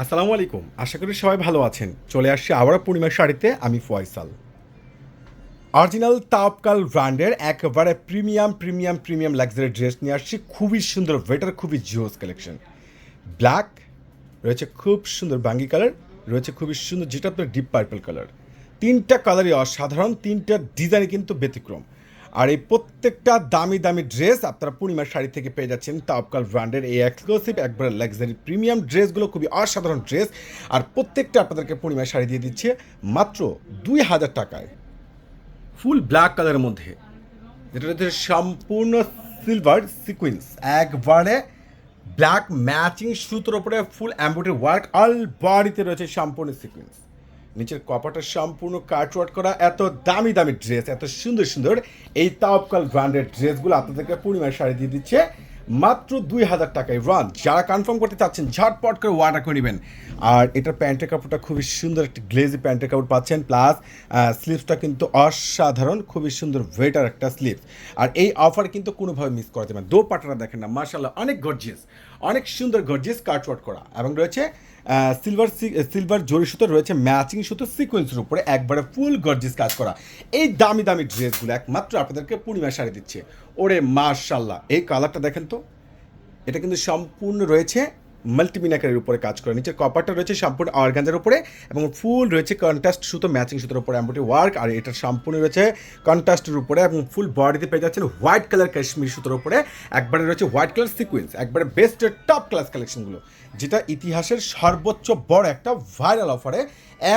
আসসালামু আলাইকুম। আশা করি সবাই ভালো আছেন। চলে আসছি আবারও পূর্ণিমার শাড়িতে, আমি ফয়সাল। অরিজিনাল তাপকাল ব্র্যান্ডের একেবারে premium premium premium luxury dress নিয়ে আসছি। খুবই সুন্দর ওয়েটার, খুবই জিওস কালেকশন। ব্ল্যাক, রয়েছে খুব সুন্দর বাঙ্গি কালার, রয়েছে খুবই সুন্দর, যেটা আপনার ডিপ পার্পল কালার। তিনটা কালারই অসাধারণ, তিনটা ডিজাইন কিন্তু ব্যতিক্রম। আর এই প্রত্যেকটা দামি দামি ড্রেস আপনারা পূর্ণিমার শাড়ি থেকে পেয়ে যাচ্ছেন তাপকাল ব্র্যান্ডের এই এক্সক্লুসিভ একবার লাক্সারি প্রিমিয়াম ড্রেসগুলো খুবই অসাধারণ ড্রেস আর প্রত্যেকটা আপনাদেরকে পূর্ণিমার শাড়ি দিয়ে দিচ্ছে মাত্র দুই হাজার টাকায়। ফুল ব্ল্যাক কালারের মধ্যে। যেটা হচ্ছে সম্পূর্ণ সিলভার সিকুয়েন্স একবারে ব্ল্যাক ম্যাচিং সুতোর উপরে ফুল অ্যাম্বোটারি ওয়ার্ক অল বডিতে রয়েছে সম্পূর্ণ সিকুয়েন্স নিচের কপাটা সম্পূর্ণ কাটওয়ার্ক করা, এত দামি দামি ড্রেস এত সুন্দর সুন্দর এই তাপকাল ব্র্যান্ডের ড্রেসগুলো আপনাদেরকে পূর্ণিমার শাড়ি দিয়ে দিচ্ছে। মাত্র দুই হাজার টাকায় রান যারা কনফার্ম করতে চাচ্ছেন, ঝটপট করে ওয়ার্ডার করে নেবেন। আর এটার প্যান্টের কাপড়টা খুবই সুন্দর, একটা গ্লেজি প্যান্টের কাপড় পাচ্ছেন। প্লাস স্লিভসটা কিন্তু অসাধারণ, খুবই সুন্দর ওয়েটার একটা স্লিভস আর এই অফার কিন্তু কোনোভাবে মিস করা যাবে না। দো পাটাটা দেখেন না মার্শাল্লাহ অনেক গর্জিয়াস অনেক সুন্দর গর্জিয়াস কাটওয়ার্ট করা। এবং রয়েছে সিলভার সিলভার জরি সুতো রয়েছে ম্যাচিং সুতো সিকোয়েন্সের উপরে একবারে ফুল গর্জিস কাজ করা। এই দামি দামি ড্রেসগুলো একমাত্র আপনাদেরকে পূর্ণিমা শাড়ি দিচ্ছে। ওরে মার্শাল্লাহ এই কালারটা দেখেন তো, এটা কিন্তু সম্পূর্ণ রয়েছে মাল্টিমিনাকারের উপরে কাজ করে। নিচের কপারটা রয়েছে সম্পূর্ণ অর্গানজার উপরে এবং ফুল রয়েছে কন্ট্রাস্ট সুতো ম্যাচিং সুতোর উপরে এমব্রয়ডারি ওয়ার্ক আর এটা সম্পূর্ণ রয়েছে কন্ট্রাস্টের উপরে এবং ফুল বডিতে পেয়ে যাচ্ছেন হোয়াইট কালার কাশ্মীর সুতোর উপরে। একবারে রয়েছে হোয়াইট কালার সিকুয়েন্স একবারে বেস্টের টপ ক্লাস কালেকশনগুলো যেটা ইতিহাসের সর্বোচ্চ বড় একটা ভাইরাল অফারে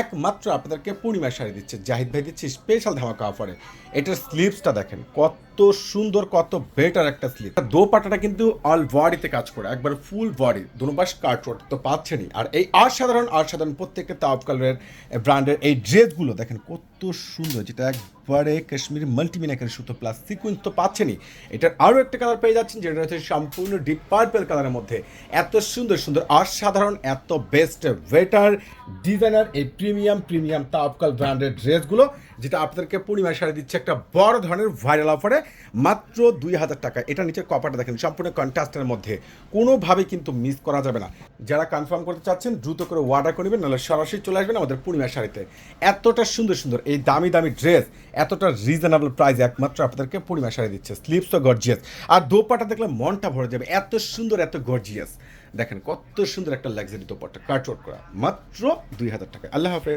একমাত্র আপনাদেরকে পূর্ণিমা শাড়ি দিচ্ছে। জাহিদ ভাই দিচ্ছে স্পেশাল ধামাকা অফারে এটার স্লিভসটা দেখেন, কত সুন্দর, কত বেটার একটা স্লিপ দো পাটাটা কিন্তু অল বডিতে কাজ করে, একবার ফুল বডি কাট কাটওয়ার্ক তো পাচ্ছেনই। আর এই অসাধারণ অসাধারণ প্রত্যেকটা তাপ কালারের ব্র্যান্ডের এই ড্রেসগুলো দেখেন কত সুন্দর, যেটা একবারে কাশ্মীর মাল্টিমিনাকের সুতো প্লাস সিকুয়েন্স তো পাচ্ছেনই। এটার আরও একটা কালার পেয়ে যাচ্ছেন, যেটা হচ্ছে সম্পূর্ণ ডিপ পার্পেল কালারের মধ্যে। এত সুন্দর সুন্দর, অসাধারণ, এত বেস্ট ওয়েটার ডিজাইনার এই প্রিমিয়াম প্রিমিয়াম তাপকাল ব্র্যান্ডের ড্রেসগুলো যেটা আপনাদেরকে পূর্ণিমা শাড়ি দিচ্ছে একটা বড় ধরনের ভাইরাল অফারে মাত্র দুই হাজার টাকা। এটা নিচের কপারটা দেখেন, সম্পূর্ণ কন্ট্রাস্টের মধ্যে। কোনোভাবে কিন্তু মিস করা যাবে না। যারা কনফার্ম করতে চাচ্ছেন, দ্রুত করে অর্ডার করবেন নাহলে সরাসরি চলে আসবেন আমাদের পূর্ণিমা শাড়িতে। এতটা সুন্দর সুন্দর, এই দামি দামি ড্রেস এতটা রিজনেবল প্রাইস একমাত্র আপনাদেরকে পরিমাণ শাড়ি দিচ্ছে। স্লিপস তো গর্জিয়াস আর দোপাটা দেখলে মনটা ভরে যাবে। এত সুন্দর, এত গর্জিয়াস দেখেন কত সুন্দর একটা লাক্সারি দোপাটা কাটওয়ার্ক করা। মাত্র দুই হাজার টাকা আল্লাহ হাফেজ।